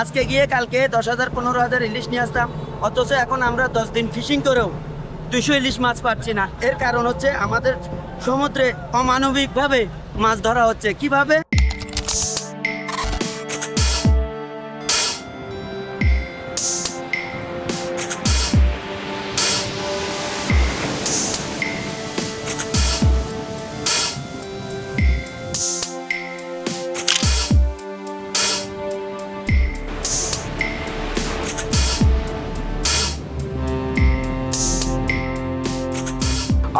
আজকে গিয়ে কালকে দশ হাজার পনেরো হাজার ইলিশ নিয়ে আসতাম। অথচ এখন আমরা দশ দিন ফিশিং করেও দুশো ইলিশ মাছ পাচ্ছি না। এর কারণ হচ্ছে আমাদের সমুদ্রে অমানবিকভাবে মাছ ধরা হচ্ছে। কীভাবে?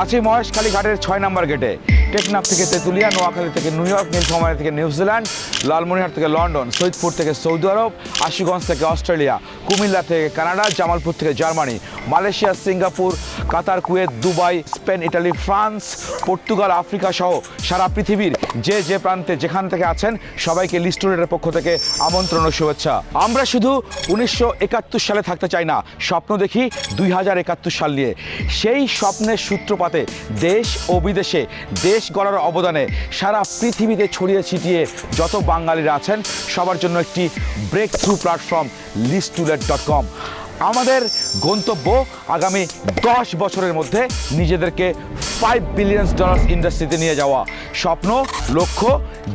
আছি মহেশখালী ঘাটের ছয় নম্বর গেটে। টেকনাফ থেকে তেঁতুলিয়া, নোয়াখালী থেকে নিউ ইয়র্ক, নীলফামারী থেকে নিউজিল্যান্ড লালমনিরহাট থেকে লন্ডন, সৈয়দপুর থেকে সৌদি আরব, আশুগঞ্জ থেকে অস্ট্রেলিয়া, কুমিল্লা থেকে কানাডা, জামালপুর থেকে Germany, Malaysia, Singapore, Qatar, Kuwait, Dubai, Spain, Italy, France, Portugal, Africa সহ সারা পৃথিবীর যে যে প্রান্তে যেখান থেকে আছেন সবাইকে লিস্টুরেটের পক্ষ থেকে আমন্ত্রণ ও শুভেচ্ছা। আমরা শুধু উনিশশো একাত্তর সালে থাকতে চাই না, স্বপ্ন দেখি দুই হাজার একাত্তর সাল নিয়ে। সেই স্বপ্নের সূত্রপাতে দেশ ও বিদেশে দেশ গড়ার অবদানে সারা পৃথিবীতে ছড়িয়ে ছিটিয়ে যত বাঙালিরা আছেন, সবার জন্য একটি ব্রেক থ্রু প্ল্যাটফর্ম লিস্টুলেট ডট কম আমাদের গন্তব্য আগামী দশ বছরের মধ্যে নিজেদেরকে ফাইভ বিলিয়ন ডলার ইন্ডাস্ট্রিতে নিয়ে যাওয়া। স্বপ্ন, লক্ষ্য,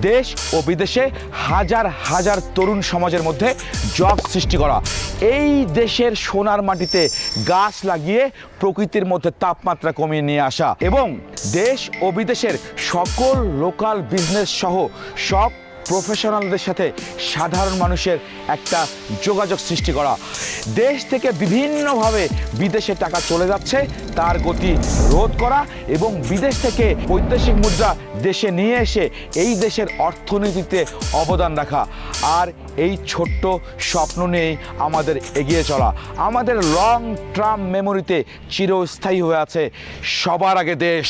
দেশ ও বিদেশে হাজার হাজার তরুণ সমাজের মধ্যে জব সৃষ্টি করা। এই দেশের সোনার মাটিতে গাছ লাগিয়ে প্রকৃতির মধ্যে তাপমাত্রা কমিয়ে নিয়ে আসা এবং দেশ ও বিদেশের সকল লোকাল বিজনেস সহ সব প্রফেশনালদের সাথে সাধারণ মানুষের একটা যোগাযোগ সৃষ্টি করা। দেশ থেকে বিভিন্নভাবে বিদেশে টাকা চলে যাচ্ছে, তার গতি রোধ করা এবং বিদেশ থেকে বৈদেশিক মুদ্রা দেশে নিয়ে এসে এই দেশের অর্থনীতিতে অবদান রাখা। আর এই ছোট্ট স্বপ্ন নিয়েই আমাদের এগিয়ে চলা। আমাদের লং টার্ম মেমোরিতে চিরস্থায়ী হয়ে আছে সবার আগে দেশ।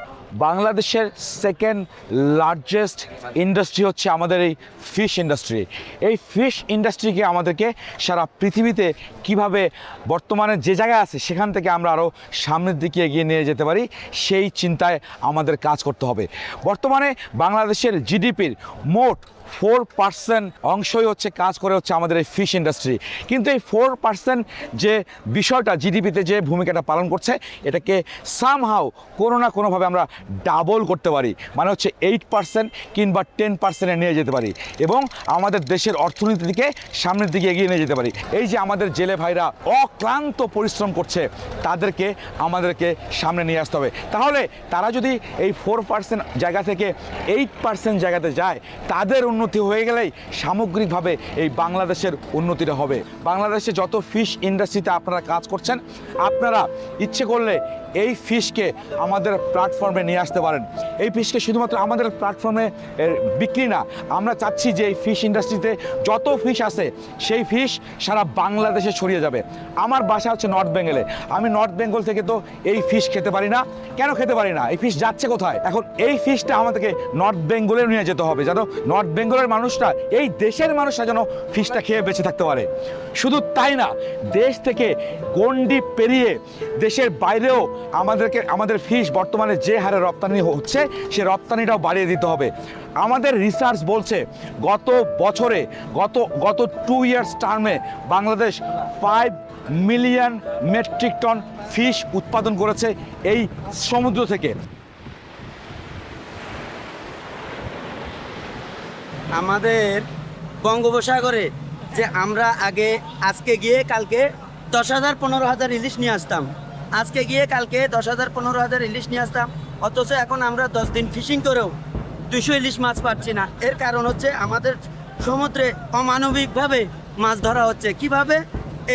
বাংলাদেশের সেকেন্ড লার্জেস্ট ইন্ডাস্ট্রি হচ্ছে আমাদের এই ফিশ ইন্ডাস্ট্রি এই ফিশ ইন্ডাস্ট্রিকে আমাদেরকে সারা পৃথিবীতে কীভাবে বর্তমানে যে জায়গায় আছে, সেখান থেকে আমরা আরও সামনের দিকে এগিয়ে নিয়ে যেতে পারি, সেই চিন্তায় আমাদের কাজ করতে হবে। বর্তমানে বাংলাদেশের জিডিপির মোট ফোর পার্সেন্ট অংশই হচ্ছে কাজ করে হচ্ছে আমাদের এই ফিশ ইন্ডাস্ট্রি। কিন্তু এই ফোর পার্সেন্ট যে বিষয়টা জিডিপিতে যে ভূমিকাটা পালন করছে, এটাকে সামহাও কোনো না কোনোভাবে আমরা ডাবল করতে পারি। মানে হচ্ছে এইট পার্সেন্ট কিংবা টেন পার্সেন্টে নিয়ে যেতে পারি এবং আমাদের দেশের অর্থনীতি দিকে সামনের দিকে এগিয়ে নিয়ে যেতে পারি। এই যে আমাদের জেলে ভাইরা অক্লান্ত পরিশ্রম করছে, তাদেরকে, আমাদেরকে সামনে নিয়ে আসতে হবে। তাহলে তারা যদি এই ফোর পার্সেন্ট জায়গা থেকে এইট পার্সেন্ট জায়গাতে যায়, তাদের হয়ে গেলেই সামগ্রিকভাবে এই বাংলাদেশের উন্নতিটা হবে। বাংলাদেশে যত ফিশ ইন্ডাস্ট্রিতে আপনারা কাজ করছেন, আপনারা ইচ্ছে করলে এই ফিশকে আমাদের প্ল্যাটফর্মে নিয়ে আসতে পারেন। এই ফিশকে শুধুমাত্র আমাদের প্ল্যাটফর্মে বিক্রি না, আমরা চাচ্ছি যে এই ফিশ ইন্ডাস্ট্রিতে যত ফিশ আছে, সেই ফিশ সারা বাংলাদেশে ছড়িয়ে যাবে। আমার বাসা হচ্ছে নর্থ বেঙ্গলে আমি নর্থ বেঙ্গল থেকে তো এই ফিশ খেতে পারি না। কেন খেতে পারি না? এই ফিশ যাচ্ছে কোথায়? এখন এই ফিশটা আমাদেরকে নর্থ বেঙ্গলে নিয়ে যেতে হবে। যেন নর্থ বেঙ্গলের মানুষরা, এই দেশের মানুষরা যেন ফিশটা খেয়ে বেঁচে থাকতে পারে। শুধু তাই না, দেশ থেকে গন্ডি পেরিয়ে দেশের বাইরেও আমাদেরকে, আমাদের ফিশ বর্তমানে যে হারে রপ্তানি হচ্ছে, সে রপ্তানিটাও বাড়িয়ে দিতে হবে। আমাদের রিসার্চ বলছে, গত বছরে, গত গত টু ইয়ার্স টার্মে Bangladesh five million metric ton fish উৎপাদন করেছে এই সমুদ্র থেকে। আমাদের বঙ্গোপসাগরে যে আমরা আগে, আজকে গিয়ে কালকে দশ হাজার পনেরো হাজার ইলিশ নিয়ে আসতাম। আজকে গিয়ে কালকে দশ হাজার পনেরো হাজার ইলিশ নিয়ে আসতাম। অথচ এখন আমরা দশ দিন ফিশিং করেও দুশো ইলিশ মাছ পাচ্ছি না। এর কারণ হচ্ছে আমাদের সমুদ্রে অমানবিকভাবে মাছ ধরা হচ্ছে। কীভাবে?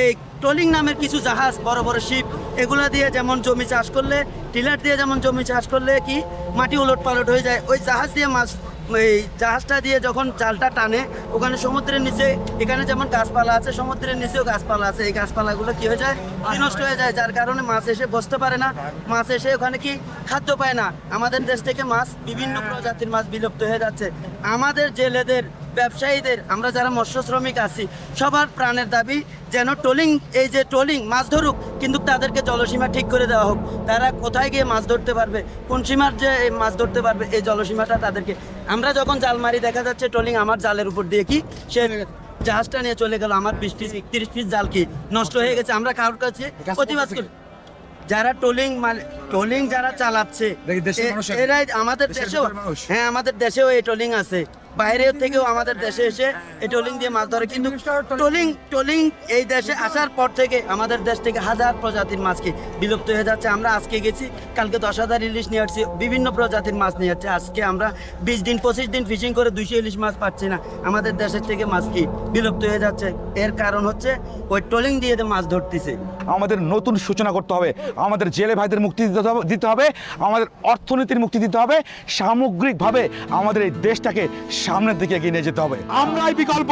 এই ট্রলিং নামের কিছু জাহাজ, বড় বড় শিপ, এগুলো দিয়ে যেমন জমি চাষ করলে, টিলার দিয়ে যেমন জমি চাষ করলে কি মাটি উলট পালট হয়ে যায়, ওই জাহাজ দিয়ে মাছ এই জাহাজটা দিয়ে যখন জালটা টানে, ওখানে সমুদ্রের নিচে, এখানে যেমন গাছপালা আছে, সমুদ্রের নিচেও গাছপালা আছে। এই গাছপালাগুলো কি হয়ে যায়? নষ্ট হয়ে যায়, যার কারণে মাছ এসে বসতে পারে না। মাছ এসে ওখানে কি খাদ্য পায় না? আমাদের দেশ থেকে মাছ, বিভিন্ন প্রজাতির মাছ বিলুপ্ত হয়ে যাচ্ছে। আমাদের জেলেদের, ব্যবসায়ীদের, আমরা যারা মৎস্য শ্রমিক আছি, সবার প্রাণের দাবি যেন ট্রোলিং, এই যে ট্রোলিং, মাছ ধরুক, কিন্তু তাদেরকে জলসীমা ঠিক করে দেওয়া হোক। তারা কোথায় গিয়ে মাছ ধরতে পারবে? কোন সীমার যে মাছ ধরতে পারবে, এই জলসীমাটা তাদেরকে আমরা যখন জাল মারি দেখা যাচ্ছে ট্রলিং আমার জালের উপর দিয়ে কি সে জাহাজটা নিয়ে চলে গেল আমার বিশ পিস একত্রিশ পিস জাল কি নষ্ট হয়ে গেছে। আমরা কারোর কাছে প্রতিবাদ করি। যারা ট্রোলিং মানে টোলিং যারা চালাচ্ছে এরাই আমাদের দেশেও হ্যাঁ আমাদের দেশেও এই টোলিং আছে। বাইরেও থেকেও আমাদের দেশে এসে এই টোলিং দিয়ে মাছ ধরে। কিন্তু টোলিং টোলিং এই দেশে আসার পর থেকে আমাদের দেশ থেকে হাজার প্রজাতির মাছ কি বিলুপ্ত হয়ে যাচ্ছে। আমরা আজকে গেছি কালকে দশ হাজার ইলিশ নিয়ে আসছি বিভিন্ন প্রজাতির মাছ নিয়ে যাচ্ছে আজকে আমরা বিশ দিন পঁচিশ দিন ফিশিং করে দুইশো ইলিশ মাছ পাচ্ছি না। আমাদের দেশের থেকে মাছ কি বিলুপ্ত হয়ে যাচ্ছে। এর কারণ হচ্ছে ওই টোলিং দিয়ে মাছ ধরতেছে। আমাদের নতুন সূচনা করতে হবে। আমাদের জেলে ভাইদের মুক্তি দিতে হবে আমাদের অর্থনীতির মুক্তি দিতে হবে। সামগ্রিকভাবে আমাদের এই দেশটাকে সামনের দিকে এগিয়ে নিয়ে যেতে হবে। আমরাই বিকল্প।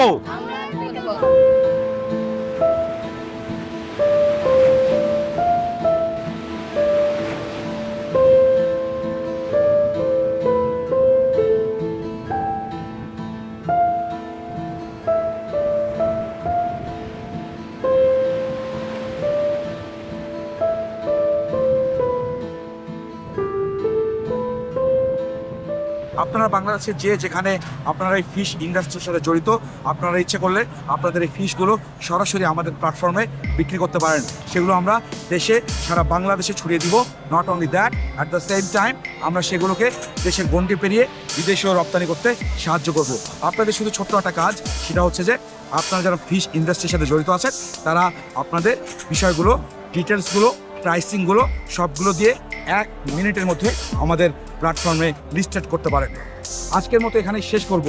আপনারা বাংলাদেশে যে যেখানে আপনারা এই ফিশ ইন্ডাস্ট্রির সাথে জড়িত, আপনারা ইচ্ছে করলে আপনাদের এই ফিশগুলো সরাসরি আমাদের প্ল্যাটফর্মে বিক্রি করতে পারেন। সেগুলো আমরা দেশে, সারা বাংলাদেশে ছড়িয়ে দিব। Not only that at the same time আমরা সেগুলোকে দেশের গন্ডি পেরিয়ে বিদেশেও রপ্তানি করতে সাহায্য করব। আপনাদের শুধু ছোট্ট একটা কাজ, সেটা হচ্ছে যে আপনারা যারা ফিশ ইন্ডাস্ট্রির সাথে জড়িত আছেন, তারা আপনাদের বিষয়গুলো ডিটেলসগুলো প্রাইসিংগুলো সবগুলো দিয়ে এক মিনিটের মধ্যে আমাদের প্ল্যাটফর্মে লিস্টেড করতে পারেন। আজকের মতো এখানে শেষ করব।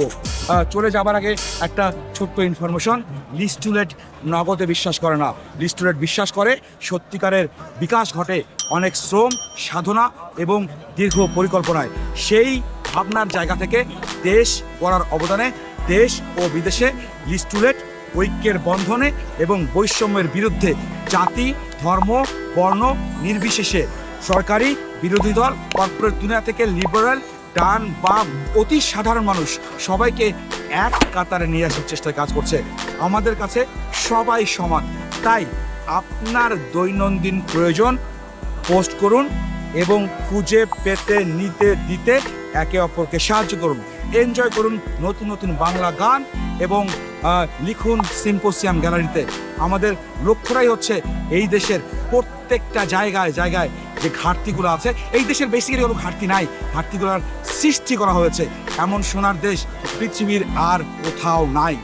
চলে যাবার আগে একটা ছোট্ট ইনফরমেশন লিস্টুলেট নগদে বিশ্বাস করে না। লিস্টুলেট বিশ্বাস করে, সত্যিকারের বিকাশ ঘটে অনেক শ্রম, সাধনা এবং দীর্ঘ পরিকল্পনায়। সেই ভাবনার জায়গা থেকে দেশ গড়ার অবদানে, দেশ ও বিদেশে লিস্টুলেট ঐক্যের বন্ধনে এবং বৈষম্যের বিরুদ্ধে জাতি, ধর্ম, বর্ণ নির্বিশেষে সরকারি বিরোধী দল, কর্পোরেট দুনিয়া থেকে লিবারাল ডান বাম, অতি সাধারণ মানুষ সবাইকে এক কাতারে নিয়ে আসার চেষ্টায় কাজ করছে। আমাদের কাছে সবাই সমান। তাই আপনার দৈনন্দিন প্রয়োজন পোস্ট করুন এবং খুঁজে পেতে, নিতে, দিতে একে অপরকে সাহায্য করুন। এনজয় করুন নতুন নতুন বাংলা গান এবং লিখুন সিম্পোসিয়াম গ্যালারিতে। আমাদের লক্ষ্যটাই হচ্ছে এই দেশের প্রত্যেকটা জায়গায় জায়গায় যে ঘাটতিগুলো আছে, এই দেশের বেসিক্যালি কোনো ঘাটতি নাই। ঘাটতিগুলোর সৃষ্টি করা হয়েছে এমন সোনার দেশ পৃথিবীর আর কোথাও নাই।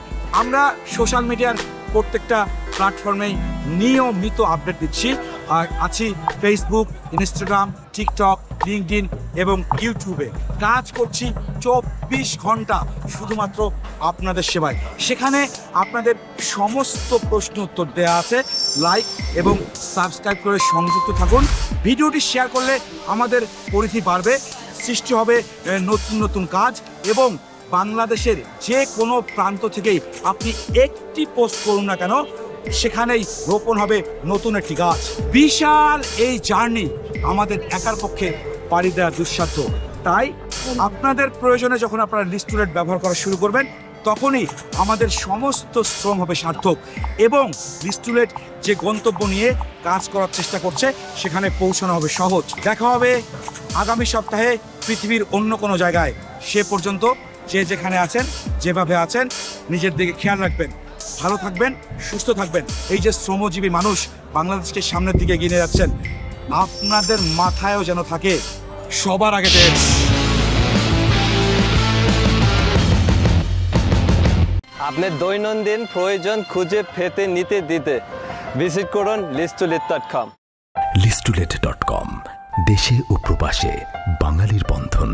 আমরা সোশ্যাল মিডিয়ার প্রত্যেকটা প্ল্যাটফর্মে নিয়মিত আপডেট দিচ্ছি। আর আছি ফেসবুক ইনস্টাগ্রাম টিকটক লিঙ্কডিন এবং ইউটিউবে কাজ করছি চব্বিশ ঘণ্টা শুধুমাত্র আপনাদের সেবায়। সেখানে আপনাদের সমস্ত প্রশ্ন উত্তর দেওয়া আছে। লাইক এবং সাবস্ক্রাইব করে সংযুক্ত থাকুন। ভিডিওটি শেয়ার করলে আমাদের পরিধি বাড়বে, সৃষ্টি হবে নতুন নতুন কাজ এবং বাংলাদেশের যে কোনো প্রান্ত থেকেই আপনি একটি পোস্ট করুন না কেন, সেখানেই রোপণ হবে নতুন একটি গাছ। বিশাল এই জার্নি আমাদের একার পক্ষে পাড়ি দেওয়া দুঃসাধ্য। তাই আপনাদের প্রয়োজনে যখন আপনারা লিস্টুরেট ব্যবহার করা শুরু করবেন, তখনই আমাদের সমস্ত শ্রম হবে সার্থক এবং রিস্টুলেট যে গন্তব্য নিয়ে কাজ করার চেষ্টা করছে, সেখানে পৌঁছানো হবে সহজ। দেখা হবে আগামী সপ্তাহে পৃথিবীর অন্য কোনো জায়গায়। সে পর্যন্ত যে যেখানে আছেন, যেভাবে আছেন, নিজের দিকে খেয়াল রাখবেন। ভালো থাকবেন, সুস্থ থাকবেন। এই যে শ্রমজীবী মানুষ বাংলাদেশকে সামনের দিকে এগিয়ে যাচ্ছেন, আপনাদের মাথায়ও যেন থাকে সবার আগে দেশ আপনার দৈনন্দিন প্রয়োজন খুঁজে ফেতে নিতে দিতে ভিজিট করুন লিস্টুলেট ডট কম লিস্টুলেট ডট কম দেশে ও প্রবাসে বাঙালির বন্ধন।